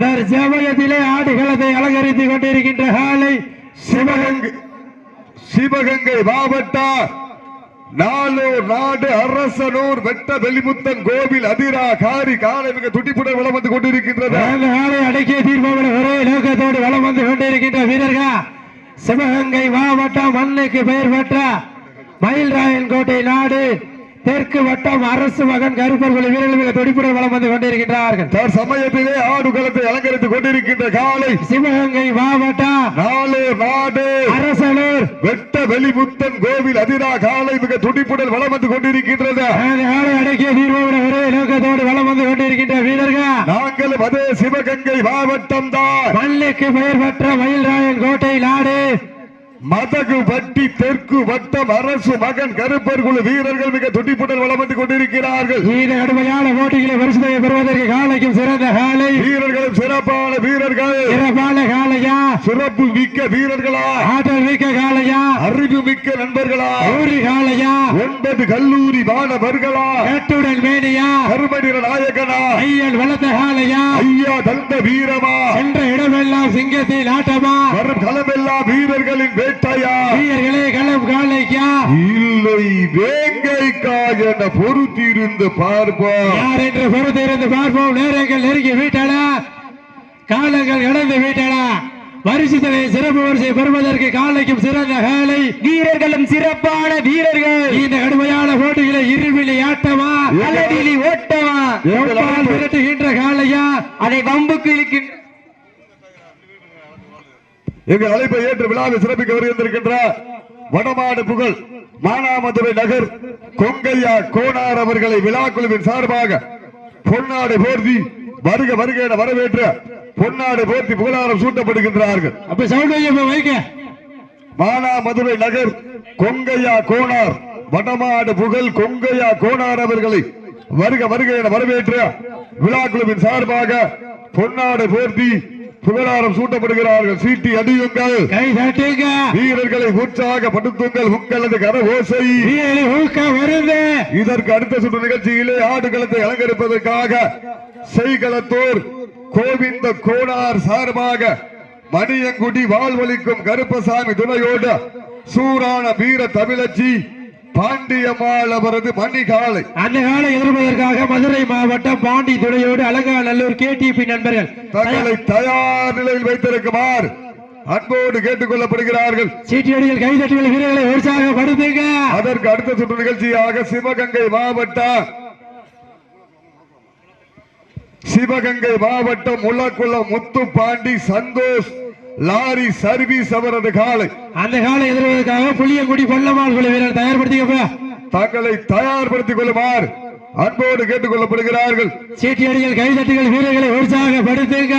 தற்சமயத்திலே ஆடுகளத்தை அலங்கரித்துக் கொண்டிருக்கின்ற காலை சிவகங்கை சிவகங்கை மாவட்டம் நாளூர் நாடு அரசனூர் வெட்ட வெளிமுத்தன் கோவில் அதிரா காரி காலை மிக துடிப்புடன் வளம் வந்து கொண்டிருக்கின்றது. அடக்கிய தீர்ப்பவன ஒரே நோக்கத்தோடு வலம் வந்து கொண்டிருக்கின்ற வீரர்கள்? சிவகங்கை மாவட்டம் மண்ணுக்கு பெயர் பெற்ற மயில்ராயன் கோட்டை நாடு தெற்கு வட்டம் அரசு மகன் கருப்பர் குழு வீரர்கள் துடிப்புடன் வலம் வந்து கொண்டிருக்கின்றார்கள். தற்சமயத்திலே ஆடுகளத்தை அலங்கரித்துக் கொண்டிருக்கின்ற காலை சிவகங்கை மாவட்டம் நாளூர் நாடு அரசனூர் வெட்ட வெளிமுத்தன் கோவில் அதிரா காலை மிக துடிப்புடன் வளம் வந்து கொண்டிருக்கின்றது. காலை அடக்கிய தீர்ப்பவன ஒரே நோக்கத்தோடு வலம் வந்து கொண்டிருக்கின்ற வீரர்கள். நாங்களும் அதே சிவகங்கை மாவட்டம் தான். மண்ணுக்கு பெயர் பெற்ற மயில்ராயன் கோட்டை நாடு. மதகு வட்டி தெற்கு வட்டம் அரசு மகன் கருப்பர் குழு வீரர்கள் மிக துடிப்புடன் வளம் வந்து கொண்டிருக்கிறார்கள். இந்த கடுமையான போட்டிகளை பரிசுத்தை பெறுவதற்கு காலைக்கும் சிறந்த காலை. வீரர்களும் சிறப்பான வீரர்கள். சிறப்பான காலையா? சிறப்பு மிக்க வீரர்களா? ஆற்றல் மிக்க காலையா? அறிவு மிக்க நண்பர்களா? ஊரி காலையா? ஒன்பது கல்லூரி மாணவர்களா? கட்டுடல் மேனியா? கருமணிர நாயகனா? ஐயன் வளர்த்த காலையா? ஐயா தந்த வீரமா? சென்ற இடமெல்லாம் சிங்கத்தின் ஆட்டமா? வரும் களமெல்லாம் வீரர்களின் வேட்டையா வீரர்களே களம் காலைக்கா இல்லை வேங்கைக்கா என பொறுத்திருந்து பார்ப்போம் யார் என்று பொறுத்திருந்து பார்ப்போம் நேரங்கள் நெருங்கி வீட்டடா காலங்கள் கடந்து வீட்டடா வரிசைத்தலை சிறப்பு வரிசை பெறுவதற்கு காலைக்கும் சிறந்த காலை வீரர்களும் சிறப்பான வீரர்கள் இந்த கடுமையான போட்டிகளை இருவிழி ஆட்டமா அலடிலி ஓட்டமா விரட்டுகின்ற காலையா அதை வம்புக்கு இழுக்கின்ற எங்கள் அழைப்பை ஏற்று விழாவை சிறப்பிக்க வருகின்றிருக்கின்ற வடமாடு புகழ் மானாமதுரை நகர் கொங்கையா கோனார் அவர்களை விழா குழுவின் சார்பாக பொன்னாடு போர்த்தி வருக வருக என வரவேற்று பொன்னாடு போர்த்தி புகழாரம் சூட்டப்படுகின்றார்கள். அப்ப சவுண்ட் வைக்க வைக்க மானாமதுரை நகர் கொங்கையா கோனார் வடமாடு புகழ் கொங்கையா கோனார் அவர்களை வருக வருக என வரவேற்று விழா குழுவின் சார்பாக பொன்னாடு போர்த்தி புகழாரம் சூட்டப்படுகிறார்கள். சீட்டி அடியுங்கள். கை தட்டுங்க. வீரர்களை உற்சாகப்படுத்துங்கள் உங்களது கர ஓசை. வீரர்களை ஊக்க வருது இதற்கு அடுத்த சுற்று நிகழ்ச்சியிலே ஆடுகளத்தை அலங்கரிப்பதற்காக செய்களத்தூர் கோவிந்த கோனார் சார்பாக மணியங்குடி வாழ்வழிக்கும் கருப்பசாமி துணையோடு சூரான வீர தமிழச்சி பாண்டியம்மாள் அவரது மணிகாலை. அந்த காலை எதிர்ப்பதற்காக மதுரை மாவட்டம் பாண்டி துணையோடு அலங்காநல்லூர் கேடிபி நண்பர்கள். தங்களை தயார் நிலையில் வைத்திருக்குமாறு அன்போடு கேட்டுக் கொள்ளப்படுகிறார்கள் சீட்டியடிகள் கைதட்டுகள் வீரர்களை உற்சாகப்படுத்துங்க. அதற்கு அடுத்த சுற்று நிகழ்ச்சியாக சிவகங்கை மாவட்டம். சிவகங்கை மாவட்டம் முள்ளக்குளம் முத்து பாண்டி சந்தோஷ். லாரி சர்வீஸ் அவரது காலை. அந்த காலை எதிர்ப்பதற்காக புளியங்குடி பொல்லமால் குழு வீரர் தயார்படுத்திக்கப்ப தங்களை தயார்படுத்திக் கொள்ளுமாறு அன்போடு கேட்டுக் கொள்ளப்படுகிறார்கள் சீட்டியடிகள் கைதட்டுகள் வீரர்களை உற்சாகப்படுத்துங்க.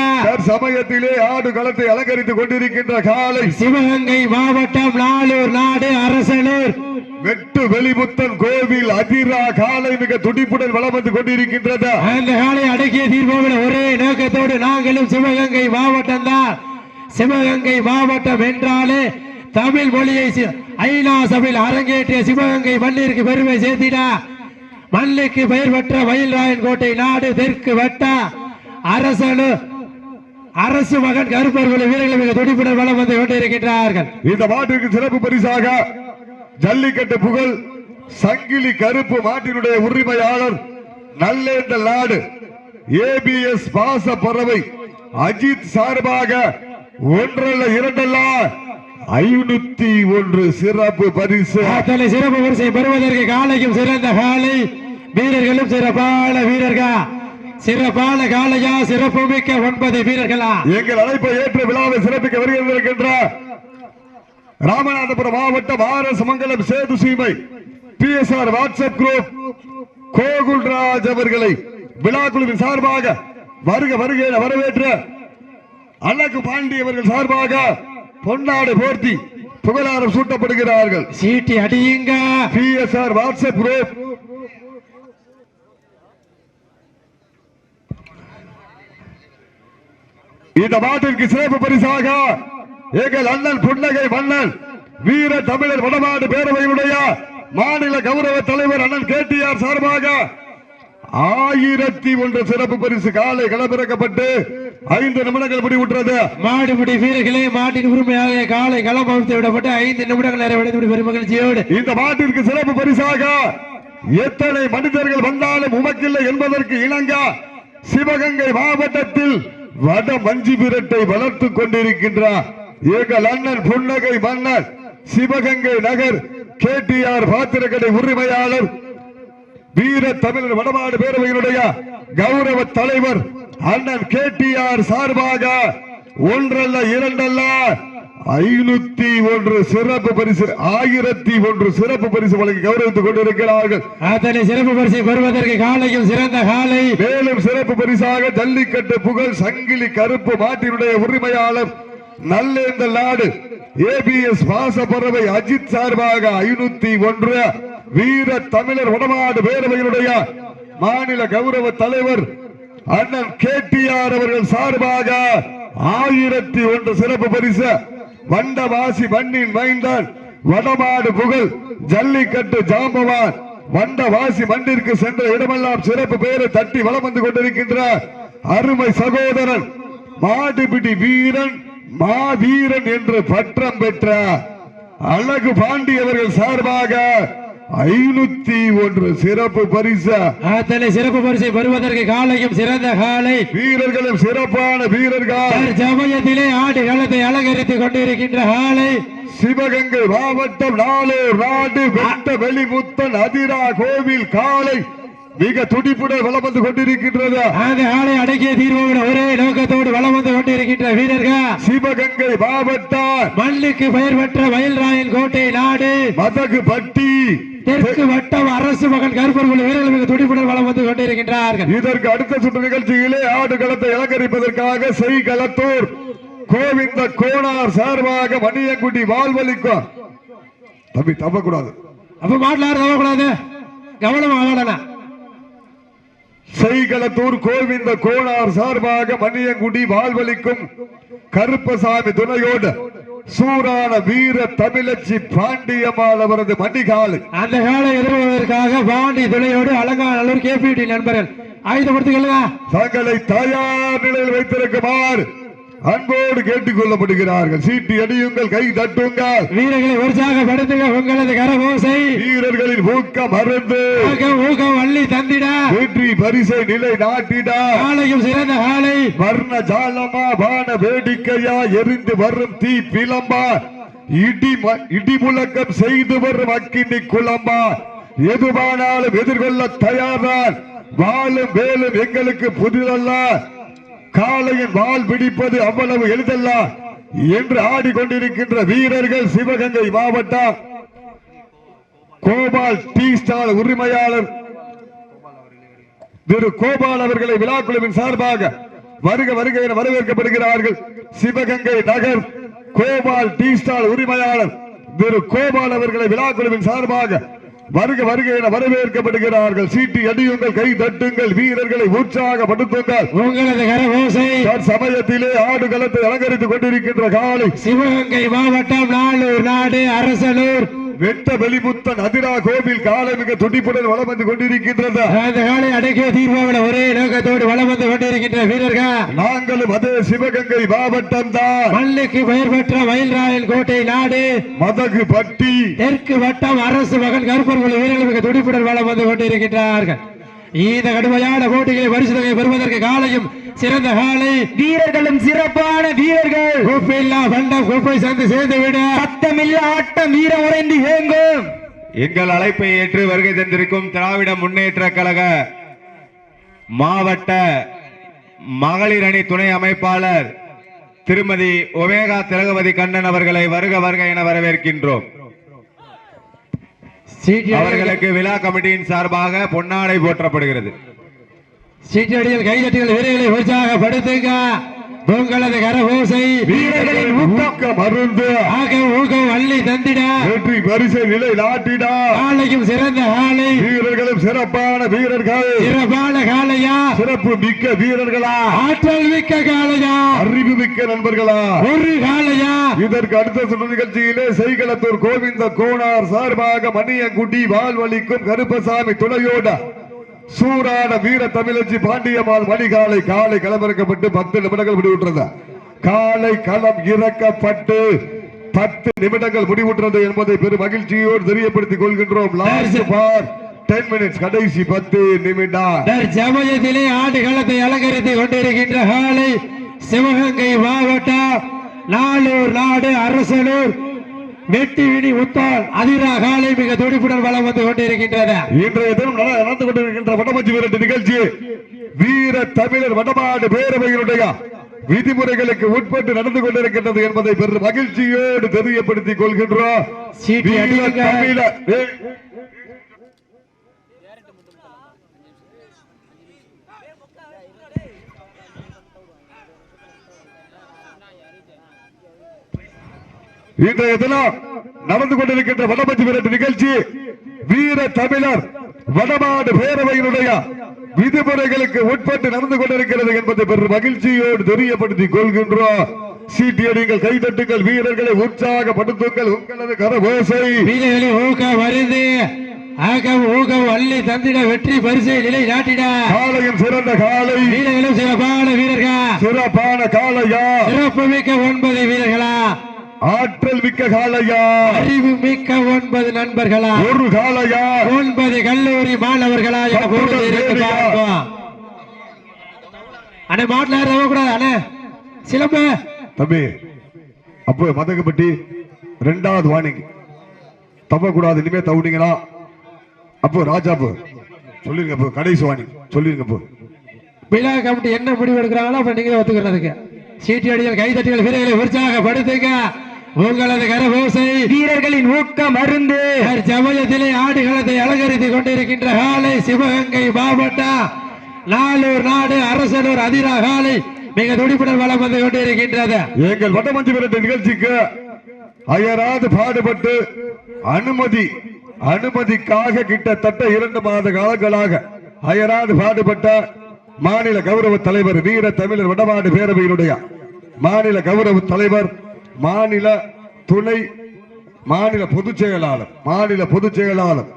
சமயத்திலே ஆடு களத்தை அலங்கரித்துக் கொண்டிருக்கின்ற காலை. சிவகங்கை மாவட்டம் நாளூர் நாடு அரசனூர் வெட்டு வெளிமுத்தன் கோவில் அதிரா காலை மிக துடிப்புடன் வளம் வந்து கொண்டிருக்கின்றது? அந்த காலை அடக்கிய தீர்ப்போடு ஒரே நோக்கத்தோடு நாங்களும் சிவகங்கை மாவட்டம் தான் சிவகங்கை மாவட்டம் என்றாலே தமிழ் மொழியை சி- ஐநா சபையில் அரங்கேற்றிய சிவகங்கை மண்ணிற்கு பெருமை சேர்த்திடா. மண்ணுக்கு பெயர் பெற்ற மயில்ராயன் கோட்டை நாடு தெற்கு வட்ட. அரசனு அரசு மகன் கருப்பர்களை வீரர்கள் மிக துடிப்புடன் வளம் வந்து கொண்டிருக்கின்றார்கள். இந்த மாட்டிற்கு சிறப்பு பரிசாக ஜல்லிக்கட்டு புகழ் சங்கிலி கருப்பு மாட்டினுடைய உரிமையாளர் நல்லேந்த நாடு ஏபிஎஸ் பாச பறவை அஜித் சார்பாக ஒன்றல்ல இரண்டல்ல. ஐநூத்தி ஒன்று சிறப்பு பரிசு. சிறப்பு வரிசை பெறுவதற்கு காலைக்கும் சிறந்த காலை. வீரர்களும் சிறப்பான வீரர்கள்? சிறப்பான காலையா? சிறப்பு மிக்க ஒன்பது வீரர்களா? எங்கள் அழைப்பை ஏற்று விழாவை சிறப்பிக்க வருகின்ற ராமநாதபுரம் மாவட்டம் R S Mangalam Sethu Seemai P S R WhatsApp group Gokulraj அவர்களை விழா குழுவின் சார்பாக வருக வருக வரவேற்று அழகு பாண்டி அவர்கள் சார்பாக பொன்னாடு போர்த்தி புகழாரம் சூட்டப்படுகிறார்கள். சீட்டி அடியுங்க. P S R WhatsApp group இந்த மாட்டிற்கு சிறப்பு பரிசாக எங்கள் அண்ணன் புன்னகை மன்னன் வீர தமிழர் வடநாடு பேரவையினுடைய மாநில கௌரவ தலைவர் அண்ணன் கேடிஆர் சார்பாக ஆயிரத்தி ஒன்று சிறப்பு பரிசு காலை களமிறக்கப்பட்டு ஐந்து நிமிடங்கள் முடிவுற்றது. மாடுபிடி வீரர்களே மாட்டின் உரிமையாக காலை களம் அமைத்து விடப்பட்டு ஐந்து நிமிடங்கள் நிறைவடைந்து பெரும் மகிழ்ச்சியோடு. இந்த மாட்டிற்கு சிறப்பு பரிசாக எத்தனை மனிதர்கள் வந்தாலும் உமக்கில்லை என்பதற்கு இணங்க சிவகங்கை மாவட்டத்தில் வட மஞ்சி விரட்டை வளர்த்துக் கொண்டிருக்கின்றார் எங்கள் அண்ணன் புன்னகை மன்னர் சிவகங்கை நகர் கேடிஆர் பாத்திரக்கடை உரிமையாளர் வீர தமிழர் வடமாடு பேரவையினுடைய கௌரவ தலைவர் அண்ணன் கேடிஆர் சார்பாக ஒன்றல்ல இரண்டல்ல ஐநூத்தி ஒன்று சிறப்பு பரிசு ஆயிரத்தி ஒன்று சிறப்பு பரிசு வழங்கி கௌரவித்துக் கொண்டிருக்கிறார்கள். அத்தனை சிறப்பு பரிசை பெறுவதற்கு காலையும் சிறந்த காலை. மேலும் சிறப்பு பரிசாக ஜல்லிக்கட்டு புகழ் சங்கிலி கருப்பு மாட்டினுடைய உரிமையாளர் நல்லேந்தல் நாடு ஏபிஎஸ் பாசப்பறவை அஜித் சார்பாக ஐநூத்தி ஒன்று வீர தமிழர் வடமாடு பேரவையினுடைய மாநில கௌரவ தலைவர் அண்ணன் கேடிஆர் அவர்கள் சார்பாக ஆயிரத்தி ஒன்று சிறப்பு பரிசு வண்டவாசி மண்ணின் மைந்தன் வடமாடு புகழ் ஜல்லிக்கட்டு ஜாம்பவான் வண்டவாசி மண்ணிற்கு சென்ற இடமெல்லாம் சிறப்பு பெயரை தட்டி வலம் வந்து கொண்டிருக்கின்ற அருமை சகோதரன் மாடுபிடி வீரன் மாவீரன் என்று பட்டம் பெற்ற அழகு பாண்டி அவர்கள் சார்பாக ஐநூத்தி ஒன்று சிறப்பு பரிசு. அத்தனை சிறப்பு பரிசை பெறுவதற்கு காலையும் சிறந்த காலை. வீரர்களும் சிறப்பான வீரர்கள். சமயத்திலே ஆடு களத்தை அலங்கரித்துக் கொண்டிருக்கின்ற காலை. சிவகங்கை மாவட்டம் நாளூர் நாடு வெட்ட வெளிமுத்தன் அதிரா கோவில் காலை. மிக துடிப்புடன் வலம் வந்து கொண்டிருக்கின்றது. அந்த காலை அடக்கிய தீர்வோடு ஒரே நோக்கத்தோடு வலம் வந்து கொண்டிருக்கின்ற வீரர்கள். சிவகங்கை மாவட்டம். மண்ணுக்கு பெயர் பெற்ற மயில்ராயன் கோட்டை நாடு. மதகு பட்டி தெற்கு வட்டம் அரசு மகன் கருப்பர்கள் வீரர்கள் மிக துடிப்புடன் வலம் வந்து கொண்டிருக்கின்றார்கள். இதற்கு அடுத்த சுற்று நிகழ்ச்சியிலே ஆடு களத்தை அலங்கரிப்பதற்காக செய்களத்தூர் கோவிந்த கோனார் சார்பாக மணியங்குடி வாழ்வழிக்கும் தம்பி தப்பக்கூடாது அப்ப மாட்டலாரு தவக்கூடாது கவனமா ஆகலனா செய்களத்தூர் கோவிந்த கோனார் சார்பாக மணியங்குடி வாழ்வழிக்கும் கருப்பசாமி துணையோடு சூரான வீர தமிழச்சி பாண்டியம்மாள் அவரது மணிகாலை. அந்த காலை எதிர்வதற்காக பாண்டி துணையோடு அலங்காநல்லூர் கேபிடி நண்பர்கள். ஆயுதப்படுத்திக்கொள்ளுங்க தங்களை தயார் நிலையில் வைத்திருக்குமாறு அன்போடு கேட்டுக் கொள்ளப்படுகிறார்கள் சீட்டி அடியுங்கள் கை தட்டுங்கள். வீரர்களை உற்சாகப்படுத்துங்க உங்களது கரகோசை. வீரர்களின் ஊக்கம் மறந்து. ஊக்கம் வள்ளி தந்திட. வெற்றி பரிசை நிலை நாட்டிட. காலையும் சிறந்த காலை வர்ண ஜாலமா வான வேடிக்கையா எரிந்து வரும் தீ பிளம்பா. இடி இடி முழக்கம் செய்து வரும் அக்கினி குழம்பா. எதுவானாலும் எதிர்கொள்ள தயார்தான். வாழும் வேலும் எங்களுக்கு புதிதல்ல. காளையின் வாள் பிடிப்பது அவ்வளவு எளிதல்ல என்று ஆடிக்கொண்டிருக்கின்ற வீரர்கள் சிவகங்கை மாவட்டம். கோபால் டீ ஸ்டால் உரிமையாளர் திரு கோபால் அவர்களை விழாக்குழுவின் சார்பாக வருக வருக என வரவேற்கப்படுகிறார்கள். சிவகங்கை நகர் கோபால் டீ ஸ்டால் உரிமையாளர் திரு கோபால் அவர்களை விழாக்குழுவின் சார்பாக வருக வருக என வரவேற்கப்படுகிறார்கள். சீட்டி அடியுங்கள் கை தட்டுங்கள். வீரர்களை உற்சாகப்படுத்துங்கள். உங்களது கரகோசை சமயத்திலே ஆடு களத்தை அலங்கரித்துக் கொண்டிருக்கின்ற காலை சிவகங்கை மாவட்டம் நாளூர் நாடு அரசலூர் வெட்ட வெளிமுத்தன் அதிரா கோவில் காலை மிக துடிப்புடன் வலம் வந்து கொண்டிருக்கின்றது. அந்த காலை அடக்கிய தீர்வாக ஒரே நோக்கத்தோடு வலம் வந்து கொண்டிருக்கின்ற வீரர்கள். நாங்களும் அதே சிவகங்கை மாவட்டம் தான். மண்ணுக்கு பெயர் பெற்ற மயில்ராயன் கோட்டை நாடு. மதகு பட்டி. தெற்கு வட்டம் அரசு மகன் கருப்பர்கள் வீரர்கள் மிக துடிப்புடன் வளம் வந்து கொண்டிருக்கின்றார்கள். இந்த கடுமையான போட்டிகளை பரிசு தொகை பெறுவதற்கு காலையும் சிறந்த காலை. வீரர்களும் சிறப்பான வீரர்கள். குப்பையில்லா பண்டம் குப்பை சந்து சேர்ந்து விட சத்தமில்ல ஆட்டம் வீரம் உறைந்து ஏங்கும் எங்கள் அழைப்பை ஏற்று வருகை தந்திருக்கும் திராவிட முன்னேற்ற கழக மாவட்ட மகளிர் அணி துணை அமைப்பாளர் திருமதி ஒமேகா திலகவதி கண்ணன் அவர்களை வருக வருக என வரவேற்கின்றோம். அவர்களுக்கு விழா கமிட்டியின் சார்பாக பொன்னாடை போற்றப்படுகிறது. சீட்டடியில் கைதட்டிகள் வீரர்களை உற்சாகப்படுத்துங்க. உங்களது கரகோசை வீரர்களின் ஊக்கம் மருந்து ஆக ஊக்கம் அள்ளி தந்திட. வெற்றி பரிசை நிலை நாட்டிடா. காலையும் சிறந்த காலை. வீரர்களும் சிறப்பான வீரர்கள். சிறப்பான காலையா? சிறப்பு மிக்க வீரர்களா? ஆற்றல் மிக்க காலையா? அறிவு மிக்க நண்பர்களா? ஒரு காலையா? இதற்கு அடுத்த சுற்று நிகழ்ச்சியிலே செய்களத்தூர் கோவிந்த கோனார் சார்பாக மணியங்குடி வாழ்வழிக்கும் கருப்பசாமி துணையோட சூரான வீர தமிழச்சி பாண்டியம்மாள் மணிகாலை காலை களமிறக்கப்பட்டு பத்து நிமிடங்கள் முடிவுற்றது. காலை களம் இறக்கப்பட்டு பத்து நிமிடங்கள் முடிவுற்றது என்பதை பெரும் மகிழ்ச்சியோடு தெரியப்படுத்திக் கொள்கின்றோம். லாஸ்ட் பார் டென் மினிட்ஸ் கடைசி பத்து நிமிடம். சமயத்திலே ஆடுகளத்தை அலங்கரித்துக் கொண்டிருக்கின்ற காலை சிவகங்கை மாவட்டம் நாளூர் நாடு அரசலூர் வெட்டி விடி உத்தால் அதிரா காலை மிக துடிப்புடன் வளம் வந்து கொண்டிருக்கின்றது. இன்றைய தினம் நட- நடந்து கொண்டிருக்கின்ற வடமஞ்சி விரட்டு நிகழ்ச்சி. வீர தமிழர் வடமாடு பேரவையினுடைய விதிமுறைகளுக்கு உட்பட்டு நடந்து கொண்டிருக்கின்றது என்பதை பெரும் மகிழ்ச்சியோடு தெரியப்படுத்திக் கொள்கின்றோம் சீட்டி வீர அடியுங்க. தமிழர் ஏ- இன்றைய தினம் நடந்து கொண்டிருக்கின்ற வடமஞ்சி விரட்டு நிகழ்ச்சி வீர தமிழர் வடமாடு பேரவையினுடைய விதிமுறைகளுக்கு உட்பட்டு நடந்து கொண்டிருக்கிறது என்பதை பெரும் மகிழ்ச்சியோடு தெரியப்படுத்திக் கொள்கின்றோம். சீட்டியடிங்கள் கைதட்டுங்கள் வீரர்களை உற்சாகப்படுத்துங்கள். உங்களது கரவோசை வீரர்களை ஊக்க வருது ஆகம் ஊக்கம் அள்ளி தந்திட வெற்றி பரிசை நிலை நாட்டிட. காலையும் சிறந்த காலை. வீரர்களும் சிறப்பான வீரர்கள். சிறப்பான காளையா சிறப்பு மிக்க ஒன்பது வீரர்களா. ஆற்றல் மிக்க காளையா. அறிவு மிக்க ஒன்பது நண்பர்களா. ஒரு காளையா. ஒன்பது கல்லூரி மாணவர்களா அண்ணே மாட்டில் யாரும் கூடாது அண்ணே? சிலம்பு. தம்பி அப்போ மதகப்பட்டி ரெண்டாவது வார்னிங் தப்பக்கூடாது இனிமே தவுனீங்கன்னா அப்போ ராஜாப்பு சொல்லிருங்க அப்போ கடைசி வார்னிங் சொல்லிருங்க அப்போ. விழா கமிட்டி என்ன முடிவு எடுக்கிறாங்களோ அப்ப நீங்க ஒத்துக்கிறதுக்கு. சீட்டி அடிகள் கைதட்டிகள் வீரர்களை உற்சாகப்படுத்துங்க. உங்களது கரபோசை வீரர்களின் ஊக்கம் அருந்து சமயத்திலே ஆடுகளத்தை அலங்கரித்துக் கொண்டிருக்கின்ற காலை சிவகங்கை மாவட்டம் நாளூர் நாடு அரசனூர் அதிரா காலை மிக துடிப்புடன் வளம் வந்து கொண்டிருக்கின்றது. எங்கள் வட்டமஞ்சு விரட்டு நிகழ்ச்சிக்கு அயராது பாடுபட்டு அனுமதி அனுமதிக்காக கிட்டத்தட்ட இரண்டு மாத காலங்களாக அயராது பாடுபட்ட மாநில கௌரவ தலைவர் வீர தமிழர் வடமாடு பேரவையினுடைய மாநில கௌரவ தலைவர் மாநில துணை மாநில பொதுச் செயலாளர் மாநில பொதுச் செயலாளர்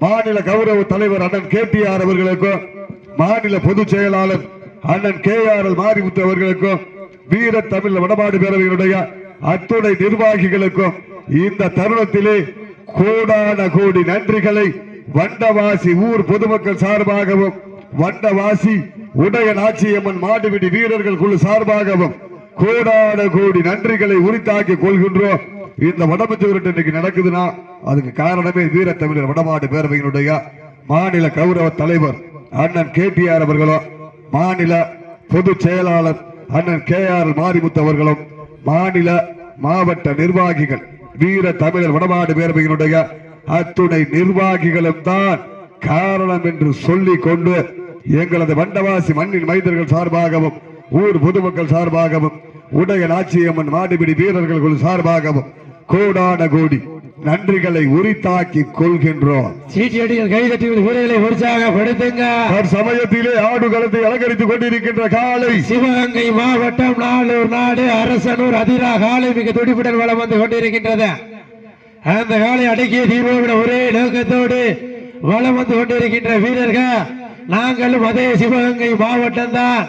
மாநில கௌரவ தலைவர் அண்ணன் கேடிஆர் அவர்களுக்கும் மாநில பொதுச் செயலாளர் அண்ணன் கே ஆர் எல் மாரிமுத்து அவர்களுக்கும் வீர தமிழ் வடபாடு பேரவையினுடைய அத்துணை நிர்வாகிகளுக்கும் இந்த தருணத்திலே கோடான கோடி நன்றிகளை வண்டவாசி ஊர் பொதுமக்கள் சார்பாகவும் வண்டவாசி உடைய நாச்சியம்மன் மாடுபிடி வீரர்கள் குழு சார்பாகவும் கோடான கோடி நன்றிகளை உரித்தாக்கி கொள்கின்றோம். இந்த வடமஞ்சு இன்னைக்கு நடக்குதுன்னா அதுக்கு காரணமே வீர தமிழர் வடமாடு பேரவையினுடைய மாநில கௌரவ தலைவர் அண்ணன் கேடிஆர் அவர்களும் மாநில பொதுச் செயலாளர் அண்ணன் கே ஆர் மாரிமுத்து அவர்களும் மாநில மாவட்ட நிர்வாகிகள் வீர தமிழர் வடமாடு பேரவையினுடைய அத்துணை நிர்வாகிகளும் தான் காரணம் என்று சொல்லிக் கொண்டு எங்களது வண்டவாசி மண்ணின் மனிதர்கள் சார்பாகவும் ஊர் பொதுமக்கள் சார்பாகவும் உடைய நாச்சியம்மன் மாடுபிடி வீரர்கள் சார்பாகவும் கோடான கோடி நன்றிகளை உரித்தாக்கி கொள்கின்றோம். சீட்டி அடிகள் கைதட்டிகள் வீரர்களை உற்சாகப்படுத்துங்க சமயத்திலே ஆடுகளத்தை அலங்கரித்துக் கொண்டிருக்கின்ற காலை. சிவகங்கை மாவட்டம் நாளூர் நாடு அரசனூர் அதிரா காலை மிக துடிப்புடன் வளம் வந்து கொண்டிருக்கின்றது. அந்த காலை அடக்கிய தீர்வோவிட ஒரே நோக்கத்தோடு வளம் வந்து கொண்டிருக்கின்ற வீரர்கள் நாங்களும் அதே சிவகங்கை மாவட்டம் தான்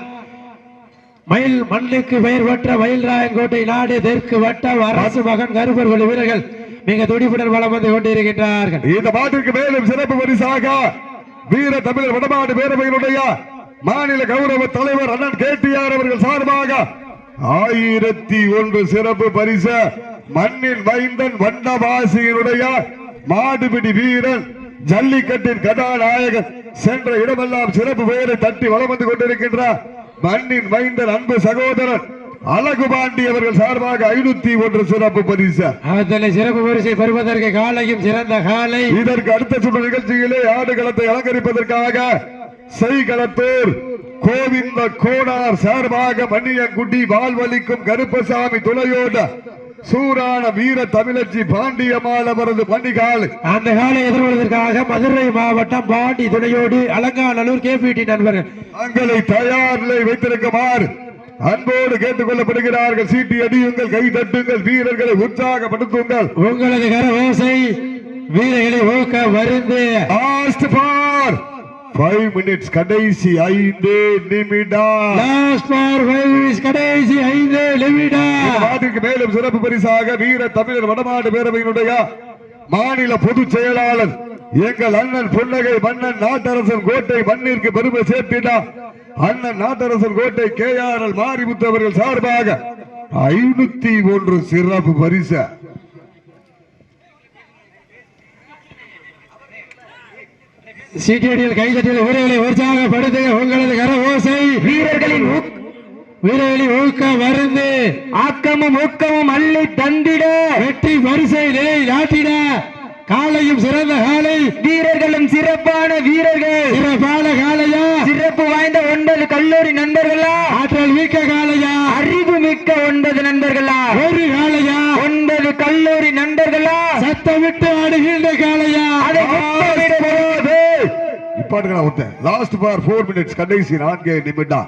மயில் மண்ணுக்கு பெயர் பெற்ற மயில்ராயன்கோட்டை நாடு தெற்கு வட்டம் அரசு மகன் கருப்பர் குழு வீரர்கள் மிக துடிப்புடன் வளம் வந்து கொண்டிருக்கின்றார்கள். இந்த பாட்டிற்கு மேலும் சிறப்பு பரிசாக வீர தமிழர் வடமாடு பேரவையினுடைய மாநில கௌரவ தலைவர் அண்ணன் கேடிஆர் அவர்கள் சார்பாக ஆயிரத்தி ஒன்று சிறப்பு பரிச மண்ணின் மைந்தன் வண்ணவாசியினுடைய மாடுபிடி வீரன் ஜல்லிக்கட்டின் கதாநாயகன் சென்ற இடமெல்லாம் சிறப்பு பெயரை தட்டி வளம் வந்து கொண்டிருக்கின்றார். மண்ணின் மைந்தன் அன்பு சகோதரன் அழகு பாண்டி அவர்கள் சார்பாக ஐநூத்தி ஒன்று சிறப்பு பரிசு. அதனை சிறப்பு பரிசை பெறுவதற்கு காலையும் சிறந்த காலை. இதற்கு அடுத்த சுற்று நிகழ்ச்சியிலே ஆடுகளத்தை அலங்கரிப்பதற்காக செய்களத்தூர் கோவிந்த கோனார் சார்பாக மணியங்குடி வாழ்வளிக்கும் கருப்பசாமி துணையோட சூரான வீர தமிழச்சி பாண்டியம்மாள் அவரது மணிகால் அந்த காலை எதிர்கொள்வதற்காக மதுரை மாவட்டம் பாண்டி துணையோடு அலங்காநல்லூர் கேபிடி நண்பர்கள் தங்களை தயார் நிலை வைத்திருக்குமாறு அன்போடு கேட்டுக் கொள்ளப்படுகிறார்கள் சீட்டி அடியுங்கள் கை தட்டுங்கள் வீரர்களை உற்சாகப்படுத்துங்கள். உங்களது கர ஓசை வீரர்களை ஊக்க பார் ஃபைவ் மினிட்ஸ் கடைசி ஐந்து நிமிடம். லாஸ்ட் ஃபார் ஃபைவ் கடைசி ஐந்து நிமிடம். மாட்டிற்கு மேலும் சிறப்பு பரிசாக வீர தமிழர் வடமாடு பேரவையினுடைய மாநில பொதுச் செயலாளர் எங்கள் அண்ணன் புன்னகை மன்னன் நாட்டரசன் கோட்டை மண்ணிற்கு பெருமை சேர்த்தினார் அண்ணன் நாட்டரசன் கோட்டை கே ஆர் எல் மாரிமுத்து அவர்கள் சார்பாக ஐநூத்தி ஒன்று சிறப்பு பரிசு. சீட்டியடியில் கைதட்டில் வீரர்களை உற்சாகப்படுத்துக உங்களது கர ஓசை. வீரர்களின் ஊக்- வீரர்களின் ஊக்கம் மருந்து. ஆக்கமும் ஊக்கமும் அள்ளி தந்திட. வெற்றி வரிசை நிலை நாட்டிட. காலையும் சிறந்த காலை. வீரர்களும் சிறப்பான வீரர்கள். சிறப்பான காலையா? சிறப்பு வாய்ந்த ஒன்பது கல்லூரி நண்பர்களா? ஆற்றல் மிக்க காலையா? அறிவு மிக்க ஒன்பது நண்பர்களா? ஒரு காலையா? ஒன்பது கல்லூரி நண்பர்களா? சத்தமிட்டு ஆடுகின்ற காலையா? அதை இப்பாட்டுக்கலாம் ஒருத்தன் லாஸ்ட் பார் ஃபோர் மினிட்ஸ் கடைசி நான்கு நிமிடம்.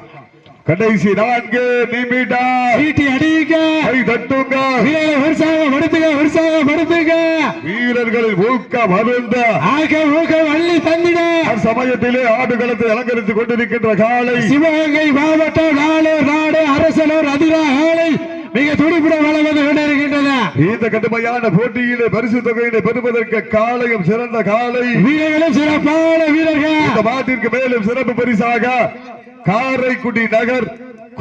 கடைசி நான்கு நிமிடம். சீட்டி அடியுங்க. கை தட்டுங்க. வீரர்களை உற்சாகப்படுத்துங்க உற்சாகப்படுத்துங்க வீரர்களின் ஊக்கம் அருந்த ஆக ஊக்கம் அள்ளி தந்திட. சமயத்திலே ஆடுகளத்தை அலங்கரித்துக் கொண்டிருக்கின்ற காலை. சிவகங்கை மாவட்டம் நாளூர் நாடு அரசலூர் அதிரா ஆலை. மிக துடிப்புடன் வளம் வந்து கொண்டிருக்கின்றன. இந்த கடுமையான போட்டியிலே பரிசு தொகையினை பெறுவதற்கு காலையும் சிறந்த காலை. வீரர்களும் சிறப்பான வீரர்கள். இந்த மாட்டிற்கு மேலும் சிறப்பு பரிசாக காரைக்குடி நகர்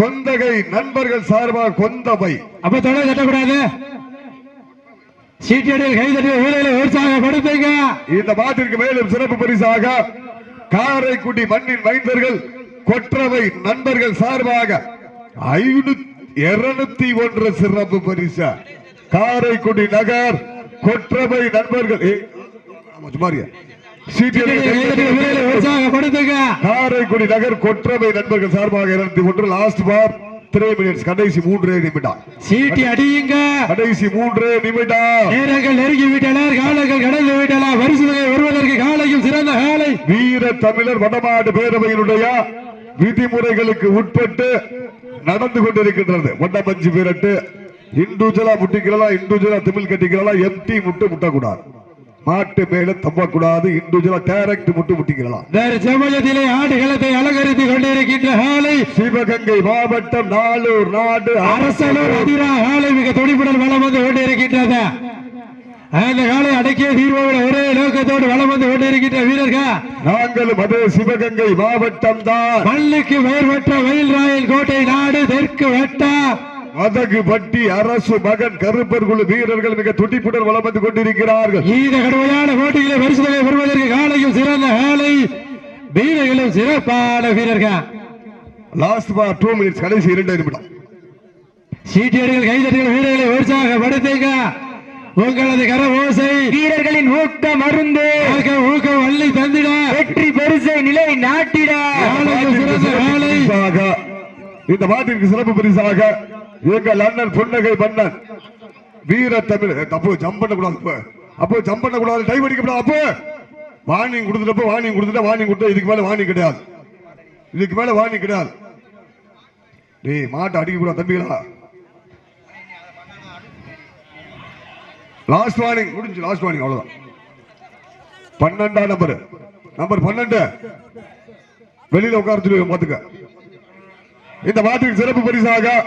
கொந்தகை நண்பர்கள் சார்பாக கொந்தமை அப்ப தொடர் தட்டக்கூடாது சீட்டியடியில் கைதட்டி வீரர்களை உற்சாகப்படுத்துங்க. இந்த மாட்டிற்கு மேலும் சிறப்பு பரிசாக காரைக்குடி மண்ணின் மைந்தர்கள் கொற்றவை நண்பர்கள் சார்பாக ஐநூத்தி இருநூத்தி ஒன்று சிறப்பு பரிசு. காரைக்குடி நகர் கொற்றவை நண்பர்கள். காரைக்குடி நகர் கொற்றவை நண்பர்கள் சார்பாக இருநூத்தி ஒன்று லாஸ்ட் பார் த்ரீ மினிட்ஸ் கடைசி மூன்றே நிமிடம். சீட்டி அடியுங்க. கடைசி மூன்றே நிமிடம். நேரங்கள் நெருங்கி விட்டனர் காலங்கள் கடந்து விட்டன வரிசையை வருவதற்கு காலையும் சிறந்த காலை. வீர தமிழர் வடமாடு பேரவையினுடைய விதிமுறைகளுக்கு உட்பட்டு நடந்து கொண்டிருக்கின்றது. வண்டமஞ்சு விரட்டு இண்டிவிஜுவலா முட்டிக்கலாம் இண்டிவிஜுவலா திமிழ் கட்டிக்கலாம் எம்டி முட்டு முட்டக்கூடாது. மாட்டு மேல தப்பக்கூடாது இண்டிவிஜுவலா டைரக்ட் முட்டு முட்டிக்கலாம் வேறு சமயத்திலே ஆடுகளத்தை அலங்கரித்துக் கொண்டிருக்கின்ற காலை சிவகங்கை மாவட்டம் நாளூர் நாடு. அரசலூர் அதிரா மிக துடிப்புடன் வளம் வந்து கொண்டிருக்கின்றது. அந்த காலை அடக்கிய தீர்வோடு ஒரே நோக்கத்தோடு வளம் வந்து கொண்டிருக்கின்ற வீரர்கள். நாங்களும் அதே சிவகங்கை மாவட்டம் தான். மண்ணுக்கு மேற்பட்ட மயில்ராயன் கோட்டை நாடு தெற்கு வட்டம். மதகு பட்டி அரசு மகன் கருப்பர் குழு வீரர்கள் மிக துடிப்புடன் வளம் வந்து கொண்டிருக்கிறார்கள். இந்த கடுமையான போட்டியிலே பரிசுகளை பெறுவதற்கு காலையும் சிறந்த காலை வீரர்களும் சிறப்பான வீரர்கள். லாஸ்ட் பார் டூ மினிட்ஸ் கடைசி இரண்டு நிமிடம். சீட்டியடிகள் கைதட்டிகள் வீரர்களை உற்சாகப்படுத்துங்க. உங்களது கர ஓசை வீரர்களின் ஊக்கம் அருந்து ஊக்கம் ஊக்கம் அள்ளி தந்திட. வெற்றி பரிசை நிலை நாட்டிட. இந்த மாட்டிற்கு சிறப்பு பரிசாக எங்கள் அண்ணன் புன்னகை மன்னன். வீர தமிழ். தப்பு ஜம்ப் பண்ண கூடாது அப்ப. அப்போ ஜம்ப் பண்ண கூடாது டைம் அடிக்க கூடாது அப்போ வார்னிங் கொடுத்துட்டப்போ வார்னிங் கொடுத்துட்டா வார்னிங் கொடுத்தா இதுக்கு மேல வார்னிங் கிடையாது. இதுக்கு மேல வார்னிங் கிடையாது. டேய் மாட்டை அடிக்க கூடாது தம்பிகளா. லாஸ்ட் வார்னிங் முடிஞ்சு லாஸ்ட் வார்னிங் அவ்வளவுதான். பன்னெண்டாம் நம்பர் நம்பர் பன்னெண்டு. வெளியில உட்கார சொல்லி பாத்துக்க. இந்த மாட்டுக்கு சிறப்பு பரிசாக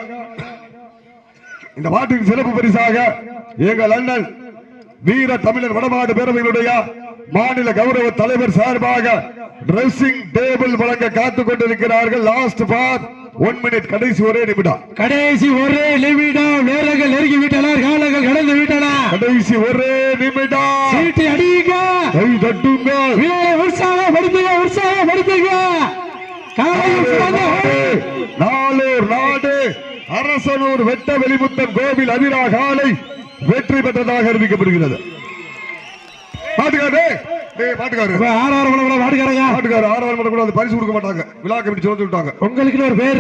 இந்த மாட்டுக்கு சிறப்பு பரிசாக எங்கள் அண்ணன் வீர தமிழர் வடமாடு பேரவைகளுடைய மாநில கௌரவ தலைவர் சார்பாக ட்ரெஸ்ஸிங் டேபிள் வழங்க காத்துக் கொண்டிருக்கிறார்கள். லாஸ்ட் பார். ஒன் மினிட் கடைசி ஒரே நிமிடம். கடைசி ஒரே நிமிடம். நேரங்கள் நெருங்கி விட்டனர் காலங்கள் கடந்து விட்டன கடைசி ஒரே நிமிடம். சீட்டி அடியுங்க. கை தட்டுங்க. வீரரை உற்சாகப்படுத்துங்க உற்சாகப்படுத்துங்க. நாளூர் நாடு அரசனூர் வெட்ட வெளிமுத்தன் கோவில் அதிரா காலை வெற்றி பெற்றதாக அறிவிக்கப்படுகிறது. பாட்டுக்காரு மாட்டுக்காரங்க பாட்டுக்காரு. ஆறாவது மணி கூட பரிசு கொடுக்க மாட்டாங்க. விழா கமிட்டி சொல்லி விட்டாங்க உங்களுக்கு ஒரு பேர்